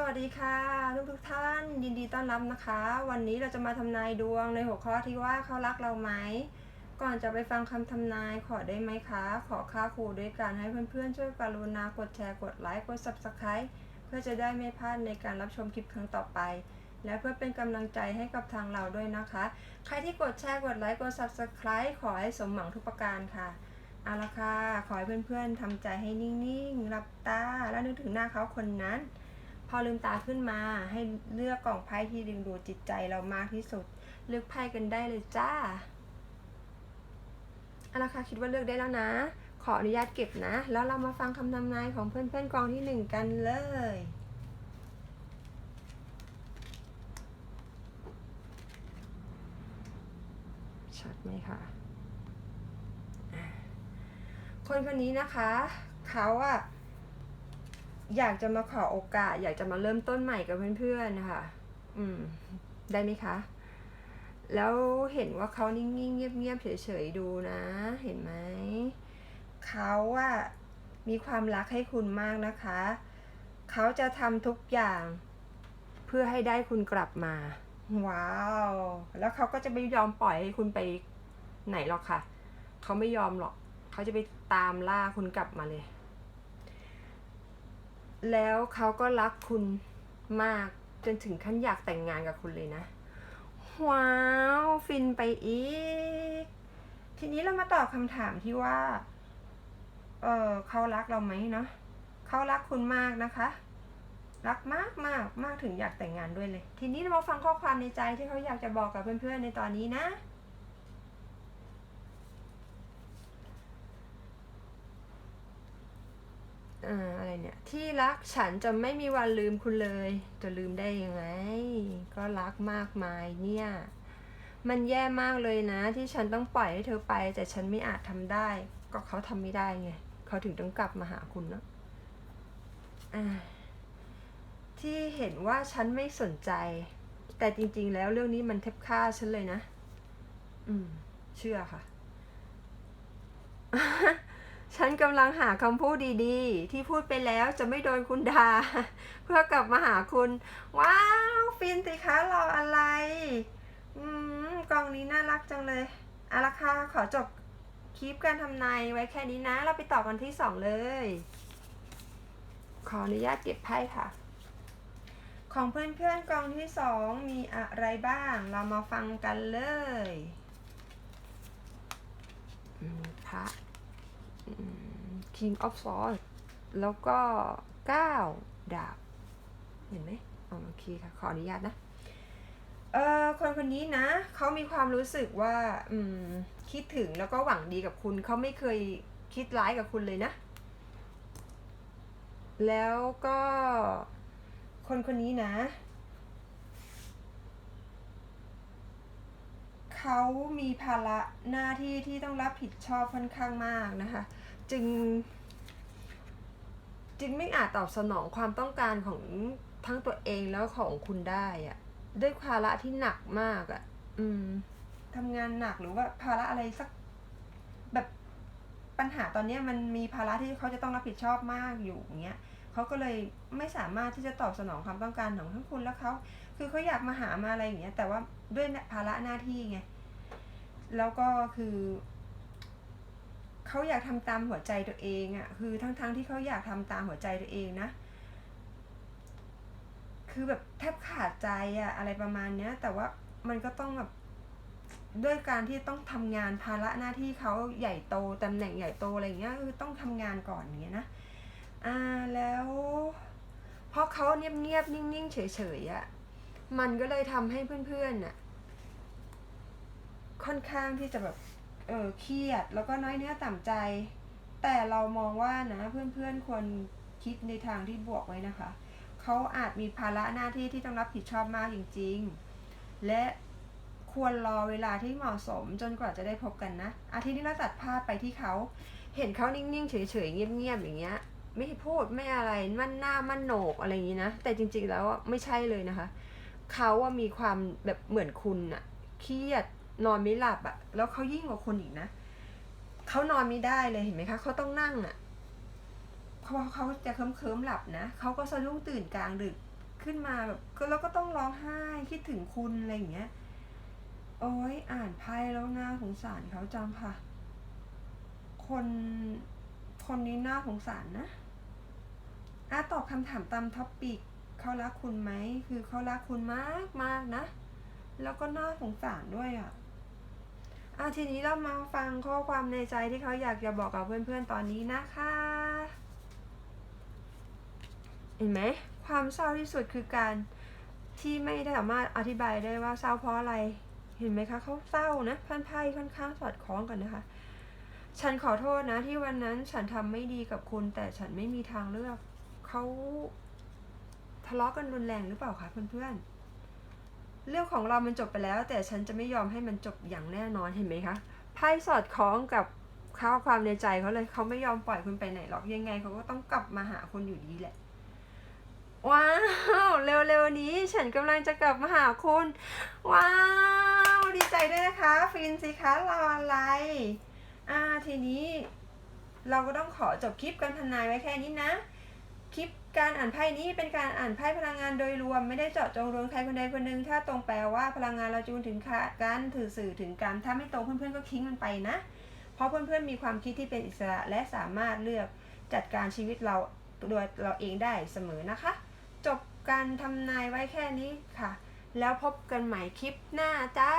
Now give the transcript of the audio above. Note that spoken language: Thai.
สวัสดีค่ะทุกทุกท่านยินดีต้อนรับนะคะ วันนี้เราจะมาทำนายดวงในหัวข้อที่ว่าเขารักเราไหม ก่อนจะไปฟังคำทำนายขอได้ไหมคะ ขอค่าครูด้วยการให้เพื่อนๆ ช่วยกรุณากดแชร์กดไลค์กด subscribe เพื่อจะได้ไม่พลาดในการรับชมคลิปครั้งต่อไป และเพื่อเป็นกำลังใจให้กับทางเราด้วยนะคะ ใครที่กดแชร์กดไลค์กด subscribe ขอให้สมหวังทุกประการค่ะเอาละค่ะขอให้เพื่อนๆทำใจให้นิ่งๆหลับตาแล้วนึกถึงหน้าเขาคนนั้น พอลืมตาขึ้นมาให้เลือกกล่องไพ่ที่ดึงดูดจิตใจเรามากที่สุด เลือกไพ่กันได้เลยจ้าเอาละค่ะคิดว่าเลือกได้แล้วนะ ขออนุญาตเก็บนะ แล้วเรามาฟังคำทำนายของเพื่อนๆกองที่หนึ่งกันเลยชัดไหมคะอะคนคนนี้นะคะ เขาอะ อยากจะมาขอโอกาส อยากจะมาเริ่มต้นใหม่กับเพื่อนๆนะคะอืม ได้ไหมคะ แล้วเห็นว่าเขานิ่งๆเงียบๆเฉยๆดูนะ เห็นไหม เขาอะมีความรักให้คุณมากนะคะ เขาจะทำทุกอย่างเพื่อให้ได้คุณกลับมา ว้าว แล้วเขาก็จะไม่ยอมปล่อยให้คุณไปไหนหรอกค่ะ เขาไม่ยอมหรอก เขาจะไปตามล่าคุณกลับมาเลย แล้วเขาก็รักคุณมากจนถึงขั้นอยากแต่งงานกับคุณเลยนะ ว้าว ฟินไปอีก ทีนี้เรามาตอบคำถามที่ว่า เออเขารักเราไหมเนาะเขารักคุณมากนะคะ รักมากมากมากถึงอยากแต่งงานด้วยเลย ทีนี้เรามาฟังข้อความในใจที่เขาอยากจะบอกกับเพื่อนๆในตอนนี้นะ อ่าอะไรเนี่ย ที่รักฉันจะไม่มีวันลืมคุณเลย จะลืมได้ยังไง ก็รักมากมายเนี่ย มันแย่มากเลยนะ ที่ฉันต้องปล่อยให้เธอไป แต่ฉันไม่อาจทำได้ ก็เขาทำไม่ได้ไงเขาถึงต้องกลับมาหาคุณเนาะอ่าที่เห็นว่าฉันไม่สนใจ แต่จริง ๆ แล้วเรื่องนี้มันแทบฆ่าฉันเลยนะ อืม เชื่อค่ะ ฉันกำลังหาคำพูดดีๆ ที่พูดไปแล้วจะไม่โดนคุณด่าเพื่อกลับมาหาคุณ ว้าว ฟินสิคะรออะไร อืมกล่องนี้น่ารักจังเลยอาละค่ะขอจบคลิปการทำนายไว้แค่นี้นะ เราไปต่อกันที่สองเลย ขออนุญาตเก็บไพ่ค่ะ ของเพื่อนๆกองที่สองมีอะไรบ้าง เรามาฟังกันเลยพระ King of Swords แล้วก็ 9 ดาบ เห็นไหมโอเคค่ะ ขออนุญาตนะ เอ่อ คนคนนี้นะ เขามีความรู้สึกว่า อืม คิดถึงแล้วก็หวังดีกับคุณ เขาไม่เคยคิดร้ายกับคุณเลยนะ แล้วก็คนคนนี้นะ เขามีภาระหน้าที่ที่ต้องรับผิดชอบค่อนข้างมากนะคะ จึง จึงไม่อาจตอบสนองความต้องการของทั้งตัวเองแล้วของคุณได้อะด้วยภาระที่หนักมากอะอืมทำงานหนักหรือว่าภาระอะไรสักแบบปัญหาตอนนี้มันมีภาระที่เขาจะต้องรับผิดชอบมากอยู่อย่างเงี้ยเขาก็เลยไม่สามารถที่จะตอบสนองความต้องการของทั้งคุณและเขาคือเขาอยากมาหามาอะไรอย่างเงี้ยแต่ว่าด้วยภาระหน้าที่ไง แล้วก็คือเขาอยากทำตามหัวใจตัวเองอะ่ะ คือทั้งๆทที่เขาอยากทำตามหัวใจตัวเองนะ คือแบบแทบขาดใจอะอะไรประมาณเนี้ย แต่ว่ามันก็ต้องแบบด้วยการที่ต้องทำงานภาระหน้าที่เขาใหญ่โตตำแหน่งใหญ่โตอะไรเงี้ยคือต้องทำงานก่อนอย่างเงี้ยนะ อ่าแล้ว เพราะเขาเงียบๆนิ่งๆเฉยๆอะ่ะ มันก็เลยทำให้เพื่อนๆน่ะ ค่อนข้างที่จะแบบเออเครียด แล้วก็น้อยเนื้อต่ำใจ แต่เรามองว่านะเพื่อนๆควรคิดในทางที่บวกไว้นะคะ เขาอาจมีภาระหน้าที่ที่ต้องรับผิดชอบมากจริง ๆ และควรรอเวลาที่เหมาะสมจนกว่าจะได้พบกันนะอาทิตย์นี้เราตัดภาพไปที่เขา เห็นเขานิ่งๆ เฉยๆ เงียบๆ อย่างเงี้ย ไม่พูดไม่อะไร มั่นหน้ามั่นโหนกอะไรอย่างนี้นะ แต่จริงๆ แล้วไม่ใช่เลยนะคะ เขาว่ามีความแบบเหมือนคุณอะเครียด นอนไม่หลับอะแล้วเขายิ่งกว่าคนอีกนะเขานอนไม่ได้เลยเห็นไหมคะเขาต้องนั่งอะเพราะเขาจะเคลิ้มหลับนะเขาก็สะดุ้งตื่นกลางดึกขึ้นมาแบบแล้วก็ต้องร้องไห้คิดถึงคุณอะไรอย่างเงี้ย โอ้ยอ่านไพ่แล้วน่าสงสารเขาจังค่ะ คนคนนี้น่าสงสารนะอาตอบคำถามตามท็อปปิกเขารักคุณไหม คือเขารักคุณมากมากนะ แล้วก็น่าสงสารด้วยอะ่ะ ทีนี้เรามาฟังข้อความในใจที่เขาอยากจะบอกกับเพื่อนๆตอนนี้นะคะ เห็นไหมความเศร้าที่สุดคือการที่ไม่ได้สามารถอธิบายได้ว่าเศร้าเพราะอะไร เห็นไหมคะเขาเศร้านะพันไพ่ค่อนข้างสอดคล้องกันนะคะ ฉันขอโทษนะที่วันนั้นฉันทำไม่ดีกับคุณ แต่ฉันไม่มีทางเลือกเขาทะเลาะกันรุนแรงหรือเปล่าคะเพื่อนๆ เรื่องของเรามันจบไปแล้ว แต่ฉันจะไม่ยอมให้มันจบอย่างแน่นอนเห็นไหมคะไพ่สอดคล้องกับข้อความในใจเขาเลยเขาไม่ยอมปล่อยคุณไปไหนหรอกยังไงเขาก็ต้องกลับมาหาคุณอยู่ดีแหละว้าวเร็วๆนี้ฉันกำลังจะกลับมาหาคุณ ว้าวดีใจด้วยนะคะ ฟินสิคะรออะไร อ่าทีนี้ เราก็ต้องขอจบคลิปการทำนายไว้แค่นี้นะ คลิปการอ่านไพ่นี้เป็นการอ่านไพ่พลังงานโดยรวมไม่ได้เจาะจงโดนใครคนใดคนหนึ่งถ้าตรงแปลว่าพลังงานเราจูนถึงการถือสื่อถึงการถ้าไม่ตรงเพื่อนๆก็ทิ้งมันไปนะ เพราะเพื่อนๆมีความคิดที่เป็นอิสระและสามารถเลือกจัดการชีวิตเราโดยเราเองได้เสมอนะคะ จบการทำนายไว้แค่นี้ค่ะ แล้วพบกันใหม่คลิปหน้าจ้า